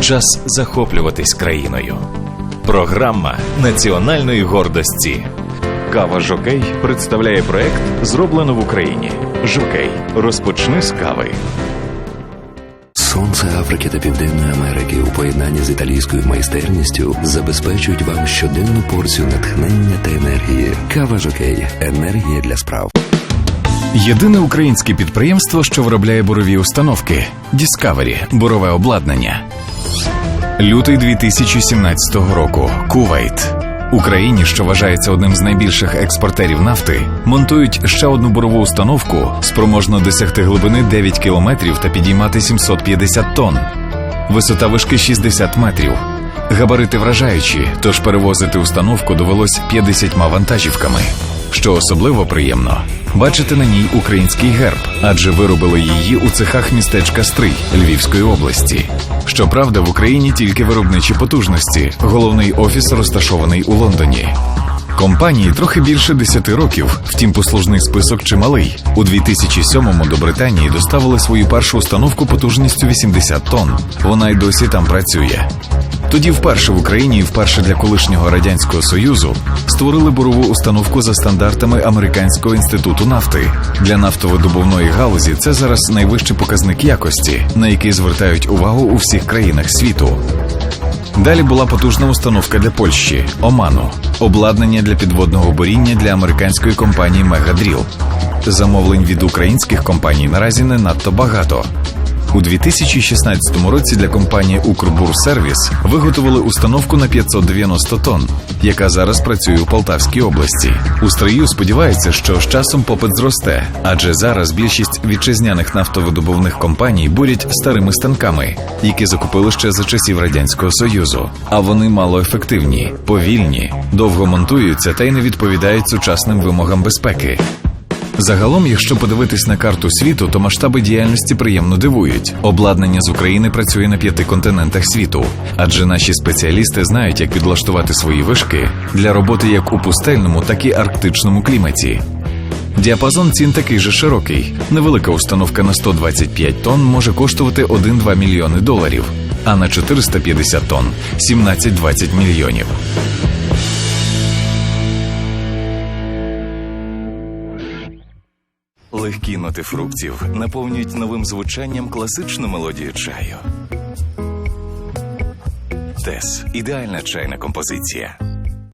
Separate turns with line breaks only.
Час захоплюватись країною. Програма національної гордості. Кава Жокей представляє проект Зроблено в Україні. Жокей. Розпочни з кави.
Сонце Африки та Південної Америки у поєднанні з італійською майстерністю забезпечують вам щоденну порцію натхнення та енергії. Кава Жокей енергія для справ.
Єдине українське підприємство, що виробляє бурові установки Discovery – бурове обладнання. Лютий 2017 року. Кувейт. Україні, що вважається одним з найбільших експортерів нафти, монтують ще одну бурову установку, спроможну досягти глибини 9 кілометрів та підіймати 750 тонн. Висота вишки 60 метрів. Габарити вражаючі, тож перевозити установку довелось 50 вантажівками. Що особливо приємно, бачити на ній український герб, адже виробили її у цехах містечка Стрий Львівської області. Щоправда, в Україні тільки виробничі потужності. Головний офіс розташований у Лондоні. Компанії трохи більше 10 років, втім послужний список чималий. У 2007-му до Британії доставили свою першу установку потужністю 80 тонн. Вона й досі там працює. Тоді вперше в Україні і вперше для колишнього радянського союзу створили бурову установку за стандартами Американського інституту нафти. Для нафтовидобувної галузі це зараз найвищий показник якості, на який звертають увагу у всіх країнах світу. Далі була потужна установка для Польщі Оману, обладнання для підводного буріння для американської компанії Мегадріл. Замовлень від українських компаній наразі не надто багато. У 2016 році для компанії Укрбурсервіс виготовили установку на 590 тонн, яка зараз працює у Полтавській області. У стрию сподіваються, що з часом попит зросте, адже зараз більшість вітчизняних нафтовидобувних компаній бурять старими станками, які закупили ще за часів радянського союзу. А вони малоефективні, повільні, довго монтуються та й не відповідають сучасним вимогам безпеки. Загалом, якщо подивитись на карту світу, то масштаби діяльності приємно дивують. Обладнання з України працює на п'яти континентах світу, адже наші спеціалісти знають, як підлаштувати свої вишки для роботи як у пустельному, так і арктичному кліматі. Діапазон цін такий же широкий. Невелика установка на 125 тонн може коштувати 1-2 мільйони доларів, а на 450 тонн 17-20 мільйонів.
Легкі ноти фруктів наповнюють новим звучанням класичну мелодію чаю. Тес ідеальна чайна композиція.